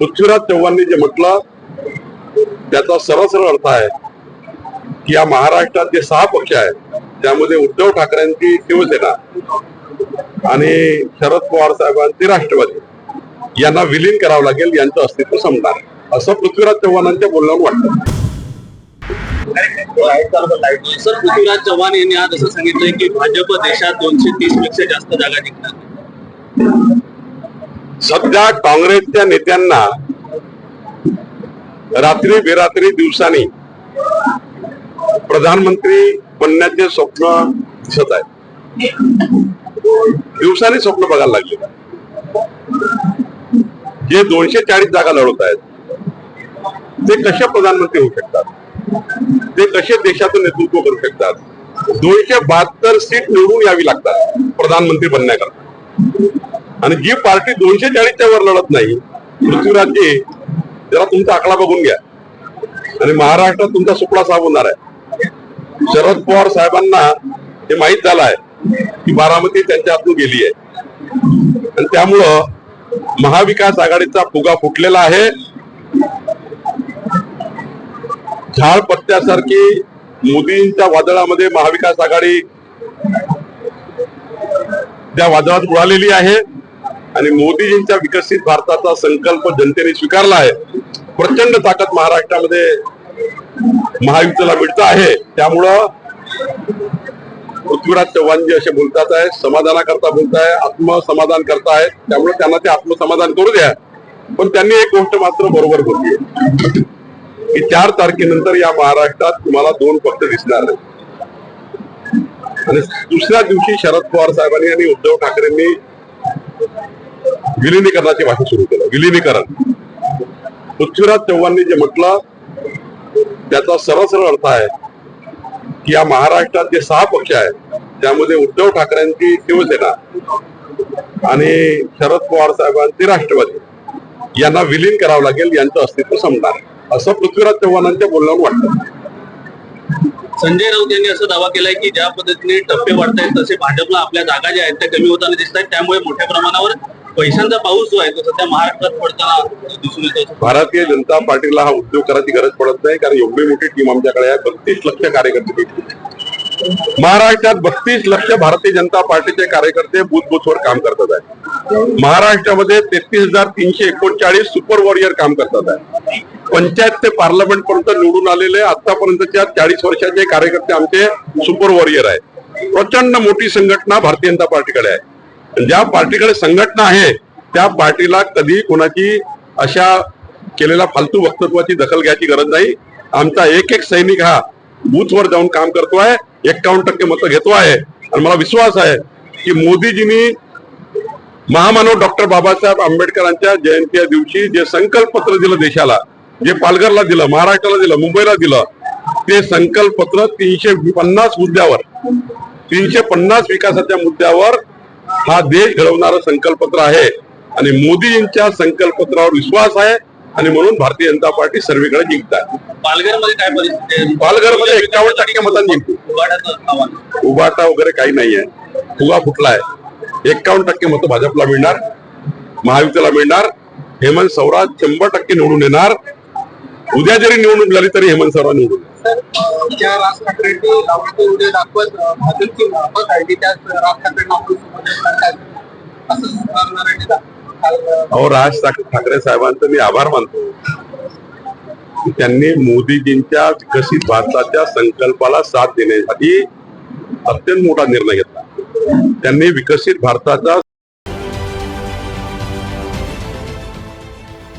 पृथ्वीराज चव्हाणनी जे म्हटलं त्याचा सरळ अर्थ आहे की या महाराष्ट्रात जे सहा पक्ष आहेत त्यामध्ये उद्धव ठाकरेंची शिवसेना आणि शरद पवार साहेबांची राष्ट्रवादी. यांना विलीन करावं लागेल यांचं अस्तित्व संपणार. असं पृथ्वीराज चव्हाणांच्या बोलण्यावर वाटतं. सर पृथ्वीराज चव्हाण यांनी आज असं सांगितलंय की भाजप देशात दोनशे तीसपेक्षा जास्त जागा जिंकणार. सध्या काँग्रेसच्या नेत्यांना रात्री बेरात्री दिवसांनी प्रधानमंत्री बनण्याचे स्वप्न दिसत आहे दिवसाने स्वप्न बघायला लागले. जे दोनशे चाळीस जागा लढवत आहेत ते कसे प्रधानमंत्री होऊ शकतात? ते कसे देशाचं नेतृत्व करू शकतात? दोनशे बहात्तर सीट निवडून यावी लागतात प्रधानमंत्री बनण्याकरता. आणि जी पार्टी दोनशे चाळीसच्या वर लढत नाही पृथ्वीराजजी जरा तुमचा आकडा बघून घ्या. आणि महाराष्ट्रात तुमचा सुपडा साफ होणार आहे. शरद पवार साहेबांना हे माहीत झालं आहे की बारामती त्यांच्या हातून गेली आहे. आणि त्यामुळं महाविकास आघाडीचा फुगा फुटलेला आहे. झाड पत्त्यासारखी मोदींच्या वादळामध्ये महाविकास आघाडी त्या वादळात उडालेली आहे. आणि मोदीजींच्या विकसित भारताचा संकल्प जनतेने स्वीकारला आहे. प्रचंड ताकद महाराष्ट्रामध्ये महायुतीला मिळत आहे. त्यामुळं पृथ्वीराज चव्हाणजी असे बोलतात आहे समाधानाकरता बोलताय आत्मसमाधान करताय त्यामुळे त्यांना ते आत्मसमाधान करू द्या. पण त्यांनी एक गोष्ट मात्र बरोबर बोलली की चार तारखेनंतर या महाराष्ट्रात तुम्हाला दोन पक्ष दिसणार नाही आणि दुसऱ्या दिवशी शरद पवार साहेबांनी आणि उद्धव ठाकरेंनी विलिनीकरणाची भाषा सुरू केलं. विलिनीकरण. पृथ्वीराज चव्हाणनी जे म्हटलं त्याचा सरळ अर्थ आहे की या महाराष्ट्रात जे सहा पक्ष आहेत त्यामध्ये उद्धव ठाकरेंची शिवसेना आणि शरद पवार साहेबांची राष्ट्रवादी. यांना विलीन करावं लागेल यांचं अस्तित्व संपणार असं पृथ्वीराज चव्हाणांच्या बोलण्यावर वाटतं. संजय राऊत यांनी असं दावा केलाय की ज्या पद्धतीने टप्पे वाढतायत तसे भाजपला आपल्या जागा ज्या आहेत त्या कमी होताना दिसत आहेत त्यामुळे मोठ्या प्रमाणावर पैशांचा पाऊस जो आहे तो सध्या महाराष्ट्रात पडताना दिसून येतो भारतीय जनता पार्टीला हा उद्योग करायची गरज पडत नाही कारण एवढी मोठी टीम आमच्याकडे आहे बत्तीस लक्ष कार्यकर्ते महाराष्ट्रात बत्तीस लक्ष भारतीय जनता पार्टीचे कार्यकर्ते बूथ बूथवर काम करतात आहे. महाराष्ट्रामध्ये तेहतीस हजार तीनशे एकोणचाळीस सुपर वॉरियर काम करतात आहे. पंचायत ते पार्लमेंट पर्यंत निवडून आलेले आतापर्यंतच्या चाळीस वर्षाचे कार्यकर्ते आमचे सुपर वॉरियर आहे प्रचंड मोठी संघटना भारतीय जनता पार्टीकडे आहे. ज्या पार्टीकडे संघटना आहे त्या पार्टीला कधी कोणाची अशा केलेल्या फालतू वक्तत्वाची दखल घ्यायची गरज नाही. आमचा एक एक सैनिक हा बूथवर जाऊन काम करतो आहे एक्कावन्न टक्के मतं घेतो आहे. आणि मला विश्वास आहे की मोदीजींनी महामानव डॉक्टर बाबासाहेब आंबेडकरांच्या जयंती दिवशी जे संकल्प पत्र दिलं देशाला जे पालघरला दिलं महाराष्ट्राला दिलं मुंबईला दिलं ते संकल्प पत्र तीनशे पन्नास मुद्द्यावर तीनशे पन्नास विकासाच्या मुद्द्यावर हा देश घडवणारं संकल्पपत्र आहे. आणि मोदीजींच्या संकल्पपत्रावर विश्वास आहे. आणि म्हणून भारतीय जनता पार्टी सर्वीकडे जिंकत आहे पालघरमध्ये काय परिस्थिती आहे? पालघरमध्ये एक्कावन्न टक्के मतांनी जिंकतो उभाटा वगैरे काही नाहीये फुगा फुटलाय. एक्कावन्न टक्के मतं भाजपला मिळणार. महायुतीला मिळणार. हेमंत सौराज शंभर टक्के निवडून येणार. उद्या जरी निवडणूक झाली तरी हेमंत सौराज निवडून. ज्या राज ठाकरेंनी लावण्याचे उद्या दाखवत भाजपची मत आहे की त्याच राज ठाकरेंना आपण असं अहो राज ठाकरे साहेबांचं मी आभार मानतो. त्यांनी मोदीजींच्या विकसित भारताच्या संकल्पाला साथ देण्यासाठी अत्यंत मोठा निर्णय घेतला. त्यांनी विकसित भारताचा